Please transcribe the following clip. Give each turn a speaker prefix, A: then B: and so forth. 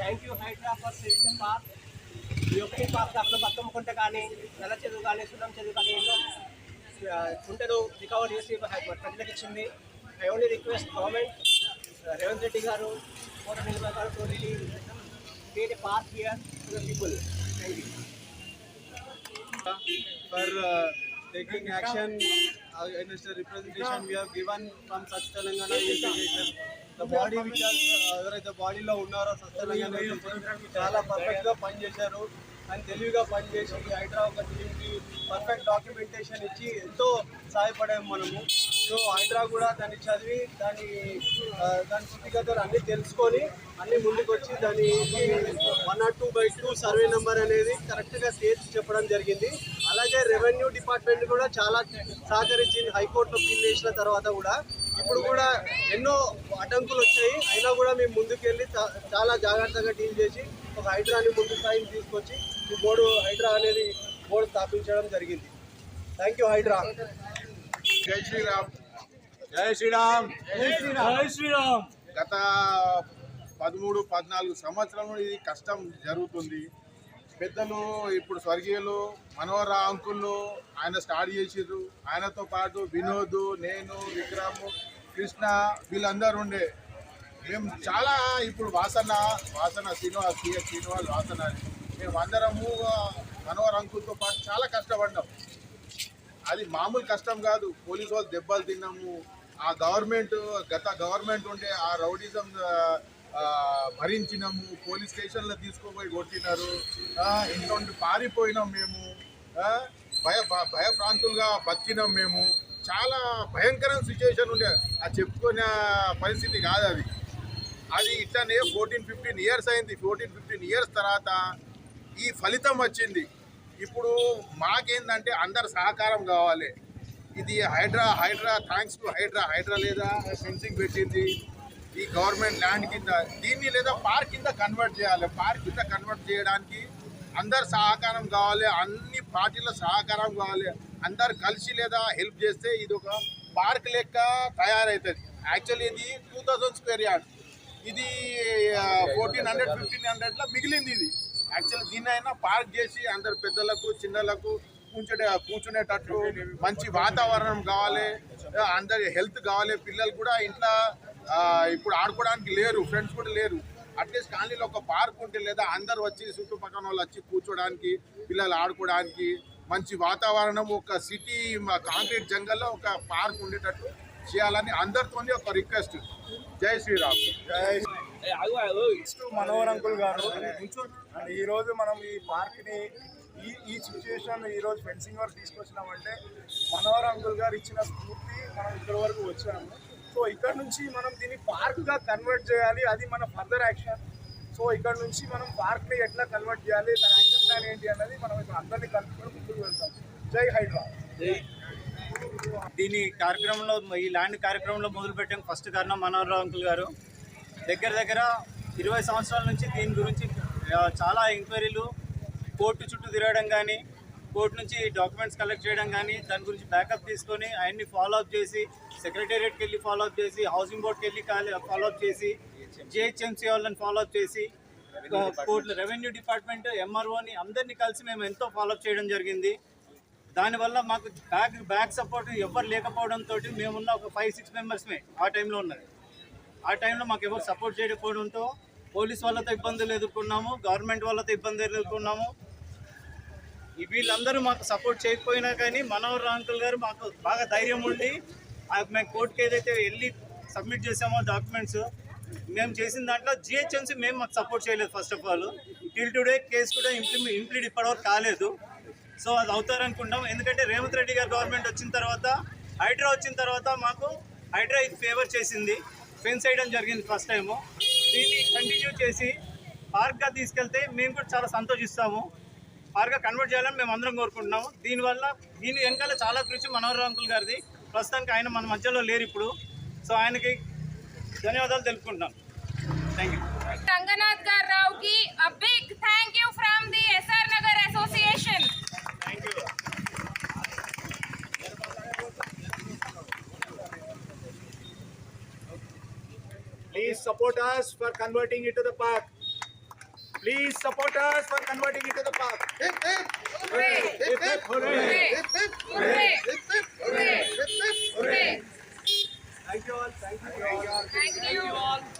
A: Thank you Hyderabad for saving
B: the park. ఈ ఒకటి park అక్కడ బతుకమ్మ కుంట కానీ నెల చదువు కానీ సున్నం చదువు కానీ ఎన్నో కుంటలు రికవర్ చేసి ప్రజలకు ఇచ్చింది. I only request government Revanth Reddy garu Kota Nirmal garu to create a park here to the people thank you
C: for taking action against the representation we have given from South Telangana Association. The body which has uh, ఎవరైతే బాడీలో ఉన్నారో సత్ తెలంగాణ చాలా పర్ఫెక్ట్గా పనిచేశారు. And తెలివిగా పనిచేసి హైడ్రా ఒక టీంకి పర్ఫెక్ట్ డాక్యుమెంటేషన్ ఇచ్చి ఎంతో సహాయపడాము మనము. సో హైడ్రా కూడా దాన్ని చదివి దాని దాని స్థితిగతులు అన్ని తెలుసుకొని అన్ని ముందుకు వచ్చి దాని one not two by two survey number అనేది కరెక్ట్గా తేల్చి చెప్పడం జరిగింది. అలాగే రెవెన్యూ డిపార్ట్మెంట్ కూడా చాలా సహకరించింది హైకోర్టులో పిల్ వేసిన తర్వాత కూడా ఇప్పుడు కూడా ఎన్నో అడ్డంకులు వచ్చాయి. అయినా కూడా మేము ముందుకెళ్ళి చాలా జాగ్రత్తగా డీల్ చేసి ఒక హైడ్రాని ముందు స్థాయికి తీసుకొచ్చి ఈ బోర్డు హైడ్రా అనేది బోర్డు స్థాపించడం జరిగింది. Thank you Hydraa.
D: జై శ్రీరామ్.
C: జై శ్రీరామ్.
B: జై శ్రీరామ్.
D: గత పదమూడు పద్నాలుగు సంవత్సరం ఇది కష్టం జరుగుతుంది. పెద్దలు ఇప్పుడు స్వర్గీయులు మనోహర అంకుల్ను ఆయన స్టార్ట్ చేసిర్రు. ఆయనతో పాటు వినోద్ నేను విక్రమ్ కృష్ణ వీళ్ళందరూ ఉండే. మేము చాలా ఇప్పుడు వాసన వాసన శ్రీనివాస్ సిఎస్ శ్రీనివాస్ వాసన మేము అందరము మనోహర్ అంకుల్తో పాటు చాలా కష్టపడ్డాం. అది మామూలు కష్టం కాదు. పోలీసు వాళ్ళు దెబ్బలు తిన్నాము. ఆ గవర్నమెంట్ గత గవర్నమెంట్ ఉండే ఆ రౌడిజం భరించినాము పోలీస్ స్టేషన్లో తీసుకుపోయి కొట్టినారు. ఆ, ఇంట్లో పారిపోయినాం మేము. భయ భ- బతికినాం మేము. చాలా భయంకరమైన సిచ్యువేషన్ ఉండే. అది చెప్పుకునే పరిస్థితి కాదు అది. అది ఇట్లానే ఫోర్టీన్ ఫిఫ్టీన్ ఇయర్స్ అయింది. ఫోర్టీన్ ఫిఫ్టీన్ ఇయర్స్ తర్వాత ఈ ఫలితం వచ్చింది. ఇప్పుడు మాకేందంటే అందరు సహకారం కావాలి. ఇది హైడ్రా హైడ్రా థ్యాంక్స్ టు హైడ్రా. హైడ్రా లేదా? ఫెన్సింగ్ పెట్టింది. ఈ గవర్నమెంట్ ల్యాండ్ కింద దీన్ని లేదా పార్క్ కింద కన్వర్ట్ చేయాలి. పార్క్ కింద కన్వర్ట్ చేయడానికి అందరు సహకారం కావాలి అన్ని పార్టీల సహకారం కావాలి. అందరు కలిసి లేదా హెల్ప్ చేస్తే ఇది ఒక పార్క్ లెక్క తయారవుతుంది యాక్చువల్లీ ఇది టూ థౌజండ్ స్క్వేర్ యార్డ్. ఇది ఫోర్టీన్ హండ్రెడ్ ఫిఫ్టీన్ హండ్రెడ్లో మిగిలింది ఇది. యాక్చువల్ దీన్ని అయినా పార్క్ చేసి అందరు పెద్దలకు చిన్నలకు కూర్చునే కూర్చునేటట్లు మంచి వాతావరణం కావాలి అందరి హెల్త్ కావాలి పిల్లలు కూడా ఇంట్లో ఇప్పుడు ఆడుకోవడానికి లేరు ఫ్రెండ్స్ కూడా లేరు. అట్లీస్ట్ కాలనీలో ఒక పార్క్ ఉంటే లేదా అందరు వచ్చి చుట్టుపక్కల వాళ్ళు వచ్చి కూర్చోడానికి పిల్లలు ఆడుకోవడానికి మంచి వాతావరణం ఒక సిటీ కాంక్రీట్ జంగల్లో ఒక పార్క్ ఉండేటట్టు చేయాలని అందరితోని ఒక రిక్వెస్ట్ జై శ్రీరామ్. జై
C: మనోహర్ అంకుల్ గారు. అండ్ ఈ రోజు మనం ఈ పార్క్ని ఈ ఈ సిచ్యువేషన్ ఈ రోజు ఫెన్సింగ్ వరకు తీసుకొచ్చినామంటే మనోహర్ అంకుల్ గారు ఇచ్చిన స్ఫూర్తి మనం ఇక్కడ వరకు వచ్చాము. సో ఇక్కడ నుంచి మనం దీన్ని పార్క్గా కన్వర్ట్ చేయాలి. అది మన ఫర్దర్ యాక్షన్ సో ఇక్కడ నుంచి మనం పార్క్ని ఎట్లా కన్వర్ట్ చేయాలి? దాని యాక్షన్ ప్లాన్ ఏంటి అన్నది మనం ఇక్కడ అందరినీ కలుపుకొని ముందుకు వెళ్తాం. జై హైడ్రా
E: దీని కార్యక్రమంలో ఈ ల్యాండ్ కార్యక్రమంలో మొదలుపెట్టాం ఫస్ట్ కారణం మనోహరరావు అంకుల్ గారు. దగ్గర దగ్గర ఇరవై సంవత్సరాల నుంచి దీని గురించి చాలా ఎంక్వైరీలు కోర్టు చుట్టూ తిరగడం కానీ కోర్టు నుంచి డాక్యుమెంట్స్ కలెక్ట్ చేయడం కానీ దాని గురించి బ్యాకప్ తీసుకొని ఆయన్ని ఫాలో అప్ చేసి సెక్రటేరియట్కి వెళ్ళి ఫాలో అప్ చేసి హౌసింగ్ బోర్డ్కి వెళ్ళి ఫాలో అప్ చేసి జిహెచ్ఎంసీ వాళ్ళని ఫాలో అప్ చేసి కోర్టు రెవెన్యూ డిపార్ట్మెంట్ ఎంఆర్ఓని అందరినీ కలిసి మేము ఎంతో ఫాలో అప్ చేయడం జరిగింది. దానివల్ల మాకు బ్యాక్ బ్యాక్ సపోర్ట్ ఎవరు లేకపోవడంతో మేమున్న ఒక ఫైవ్ సిక్స్ మెంబర్స్మే ఆ టైంలో ఉన్నది. ఆ టైంలో మాకు ఎవరు సపోర్ట్ చేయకపోవడంతో పోలీస్ వాళ్ళతో ఇబ్బందులు ఎదుర్కొన్నాము గవర్నమెంట్ వాళ్ళతో ఇబ్బందులు ఎదుర్కొన్నాము. వీళ్ళందరూ మాకు సపోర్ట్ చేయకపోయినా కానీ మనోహర్ అంకుల్ గారు మాకు బాగా ధైర్యం ఉండి మేము కోర్టుకి ఏదైతే వెళ్ళి సబ్మిట్ చేసామో డాక్యుమెంట్స్ మేము చేసిన దాంట్లో జిహెచ్ఎంసీ మేము మాకు సపోర్ట్ చేయలేదు first of all till today case కూడా ఇంప్లిమెంట్ ఇంప్లీట్ ఇప్పటివరకు కాలేదు. సో అది అవుతారనుకుంటాం ఎందుకంటే రేవంత్ రెడ్డి గారు గవర్నమెంట్ వచ్చిన తర్వాత హైడ్రా వచ్చిన తర్వాత మాకు హైడ్రా ఇది ఫేవర్ చేసింది. ఫెన్స్ వేయడం జరిగింది ఫస్ట్ టైము దీన్ని కంటిన్యూ చేసి పార్క్గా తీసుకెళ్తే మేము కూడా చాలా సంతోషిస్తాము. పార్క్గా కన్వర్ట్ చేయాలని మేము అందరం కోరుకుంటున్నాము. దీనివల్ల దీని వెనకాల చాలా కృషి మనోహర్ అంకుల్ గారిది. ప్రస్తుతానికి ఆయన మన మధ్యలో లేరు ఇప్పుడు. సో ఆయనకి ధన్యవాదాలు తెలుపుకుంటున్నాం థ్యాంక్ యూ
A: రంగనాథ్ గారు కి a big thank you from the SR Nagar association
F: Please support us for converting it to the park. Please support us for converting it to the park.
A: Hooray! Hooray! Hooray! Hooray! Hooray!
C: Thank you all. Thank you. all.
A: Thank you.